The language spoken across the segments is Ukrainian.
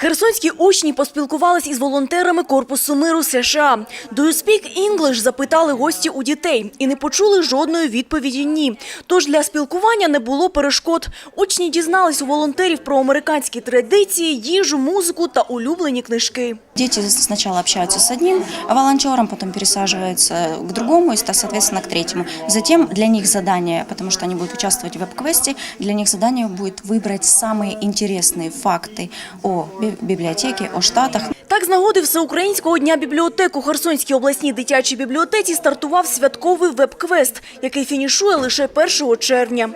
Херсонські учні поспілкувались із волонтерами Корпусу миру США. «Do you speak English?» – запитали гості у дітей і не почули жодної відповіді «ні». Тож для спілкування не було перешкод. Учні дізнались у волонтерів про американські традиції, їжу, музику та улюблені книжки. Дети сначала общаются с одним волонтером, потом пересаживаются к другому и, соответственно, к третьему. Затем для них задание, потому что они будут участвовать в веб-квесте, для них задание будет выбрать самые интересные факты о би- библиотеке, о Штатах. Так, з нагоди Всеукраїнського дня бібліотек у Херсонській обласній дитячій бібліотеці стартував святковий веб-квест, який фінішує лише 1 червня.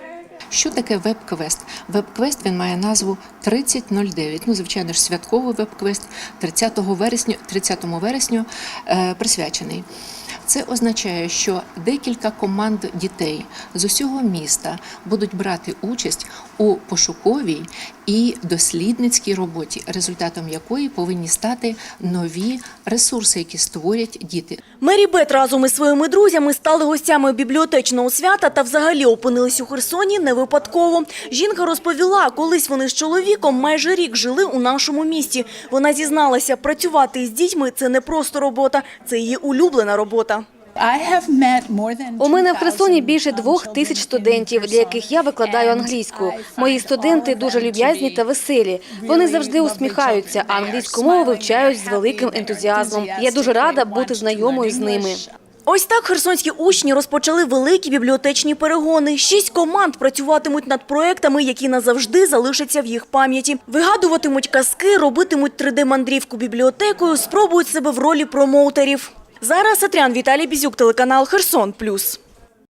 Що таке веб-квест? Веб-квест він має назву 3009. Ну, звичайно ж, святковий веб-квест 30 вересня, 30 вересню е, присвячений. Це означає, що декілька команд дітей з усього міста будуть брати участь у пошуковій і дослідницькій роботі, результатом якої повинні стати нові ресурси, які створять діти. Мері Бет разом із своїми друзями стали гостями бібліотечного свята та взагалі опинились у Херсоні не випадково. Жінка розповіла, колись вони з чоловіком майже рік жили у нашому місті. Вона зізналася, працювати із дітьми – це не просто робота, це її улюблена робота. У мене в Херсоні більше двох тисяч студентів, для яких я викладаю англійську. Мої студенти дуже люб'язні та веселі. Вони завжди усміхаються, а англійську мову вивчають з великим ентузіазмом. Я дуже рада бути знайомою з ними. Ось так херсонські учні розпочали великі бібліотечні перегони. Шість команд працюватимуть над проектами, які назавжди залишаться в їх пам'яті. Вигадуватимуть казки, робитимуть 3D-мандрівку бібліотекою, спробують себе в ролі промоутерів. Зараз Сатрян Віталій Бізюк, телеканал Херсон Плюс.